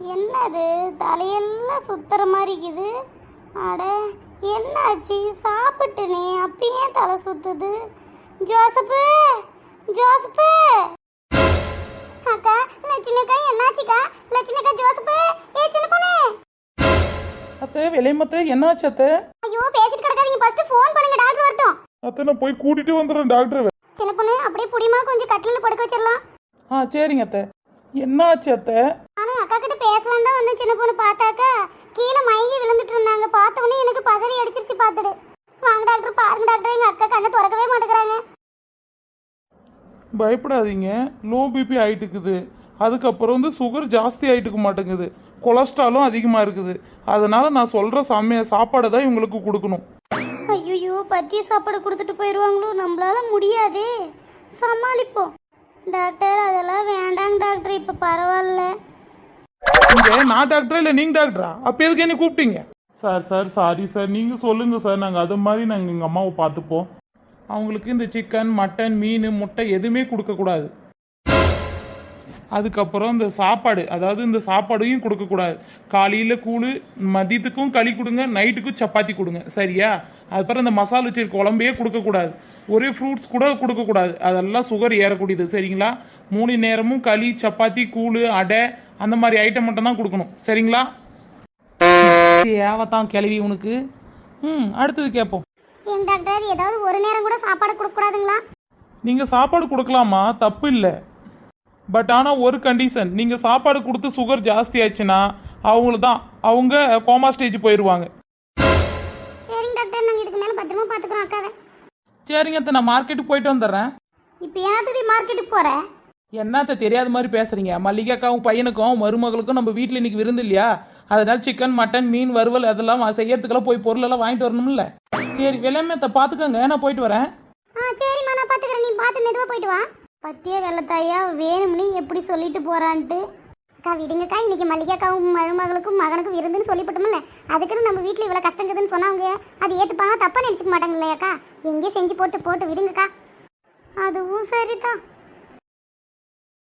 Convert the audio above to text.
என்னது? தலையெல்லாம் சுத்துற மாதிரி இருக்குது. அட என்னாச்சு? சாப்பிட்டுனே அப்பயே தலை சுத்துது. Joseph Joseph. அக்கா லட்சுமி அக்கா என்னாச்சுக்கா? லட்சுமி அக்கா ஜோசப்பு ஏ சின்ன பொண்ணு. அத்தை விலைமத்த என்னாச்சு அத்தை? ஐயோ பேசிட்டு கிடக்காதீங்க. ஃபர்ஸ்ட் ஃபோன் பண்ணுங்க டாக்டர் வரட்டும். அத்தை நான் போய் கூட்டிட்டு வந்துடுறேன் டாக்டர் சின்ன பொண்ணு அப்படியே புடிமா கொஞ்சம் கட்டில படுக்க வச்சிடலாம். ஆ சரிங்க அத்தை. என்னாச்சு அத்தை? பேசலாம் தான் வந்து சின்ன பொண்ணு பார்த்தாக்கா கீழே மயங்கி விழுந்துட்டு இருந்தாங்க. பார்த்த உடனே எனக்கு பதறி அடிச்சிருச்சு பார்த்துடு. வாங்க டாக்டர் பாருங்க டாக்டர் எங்க அக்கா கண்ணை திறக்கவே மாட்டேங்கிறாங்க. பயப்படாதீங்க. லோ பிபி ஆயிட்டு இருக்குது அதுக்கப்புறம் வந்து சுகர் ஜாஸ்தி ஆயிட்டு இருக்க மாட்டேங்குது. கொலஸ்ட்ராலும் அதிகமாக இருக்குது. அதனால நான் சொல்கிற சமைய சாப்பாடை தான் இவங்களுக்கு கொடுக்கணும். ஐயோ பத்திய சாப்பாடு கொடுத்துட்டு போயிடுவாங்களோ? நம்மளால முடியாதே. சமாளிப்போம். டாக்டர் அதெல்லாம் வேண்டாங்க டாக்டர் இப்போ பரவாயில்ல. இங்கே நான் டாக்டரா இல்லை நீங்கள் டாக்டரா அப்போ எதுக்கு என்ன கூப்பிட்டீங்க? சார் சார் சாரி சார் நீங்கள் சொல்லுங்கள் சார் நாங்கள் அது மாதிரி நாங்கள் எங்கள் அம்மாவை பார்த்துப்போம். அவங்களுக்கு இந்த சிக்கன் மட்டன் மீன் முட்டை எதுவுமே கொடுக்கக்கூடாது அதுக்கப்புறம் இந்த சாப்பாடு அதாவது இந்த சாப்பாடையும் கொடுக்கக்கூடாது காலையில் கூழ் மதியத்துக்கும் களி கொடுங்க நைட்டுக்கும் சப்பாத்தி கொடுங்க. சரியா? அதுக்கப்புறம் இந்த மசாலா வச்சு குழம்பையே கொடுக்கக்கூடாது ஒரே ஃப்ரூட்ஸ் கூட கொடுக்கக்கூடாது அதெல்லாம் சுகர் ஏறக்கூடியது. சரிங்களா? மூணு நேரமும் களி சப்பாத்தி கூழ் அடை அந்த மாதிரி ஐட்டம் மட்டும் தான் கொடுக்கணும். சரிங்களா? ஏவத்தான் கிளவி உனக்கு. ம் அடுத்தது கேட்போம் ஏன் டாக்டர் ஏதாவது ஒரு நேரம் கூட சாப்பாடு கொடுக்க கூடாதுங்களா நீங்கள் சாப்பாடு கொடுக்கலாமா? தப்பு இல்லை. பட் ஆனால் ஒரு கண்டிஷன் நீங்கள் சாப்பாடு கொடுத்து சுகர் ஜாஸ்தி ஆச்சுன்னா அவங்கள தான் அவங்க கோமா ஸ்டேஜ் போயிடுவாங்க சரிங்க டாக்டர் நாங்கள் இதுக்கு மேலே பத்திரமா பார்த்துக்குறோம் அக்காவை. சரிங்க அத்தை, நான் மார்க்கெட்டுக்கு போயிட்டு வந்துடுறேன். இப்போ ஏன் மார்க்கெட்டுக்கு போற? என்னத்த தெரியாத மாதிரி பேசுறீங்க? மல்லிகாக்காவும் பையனுக்கும் மருமகளுக்கும் நம்ம வீட்டில் இன்னைக்கு விருந்து இல்லையா? அதனால சிக்கன் மட்டன் மீன் வறுவல் அதெல்லாம் செய்யறதுக்கெல்லாம் போய் பொருளெல்லாம் வாங்கிட்டு வரணும்ல. சரி விலைமேத்த பார்த்துக்கோங்க நான் போயிட்டு வரேன். ஆ சரிம்மா நான் பார்த்துக்கிறேன் நீ பார்த்து மெதுவாக போயிட்டு வா. பத்தியே வெள்ளத்தாயா? வேணும்னு எப்படி சொல்லிட்டு போறான்ட்டு. அக்கா விடுங்கக்கா. இன்னைக்கு மல்லிகாக்காவும் மருமகளுக்கும் மகனுக்கும் விருந்துன்னு சொல்லிவிட்டோம்ல அதுக்குன்னு நம்ம வீட்டில் இவ்வளோ கஷ்டங்குதுன்னு சொன்னாங்க. அது ஏற்றுப்பாங்க தப்பாக நினச்சிக்க மாட்டாங்க இல்லையாக்கா? எங்கேயும் செஞ்சு போட்டு போட்டு விடுங்கக்கா. அதுவும் சரிதான்.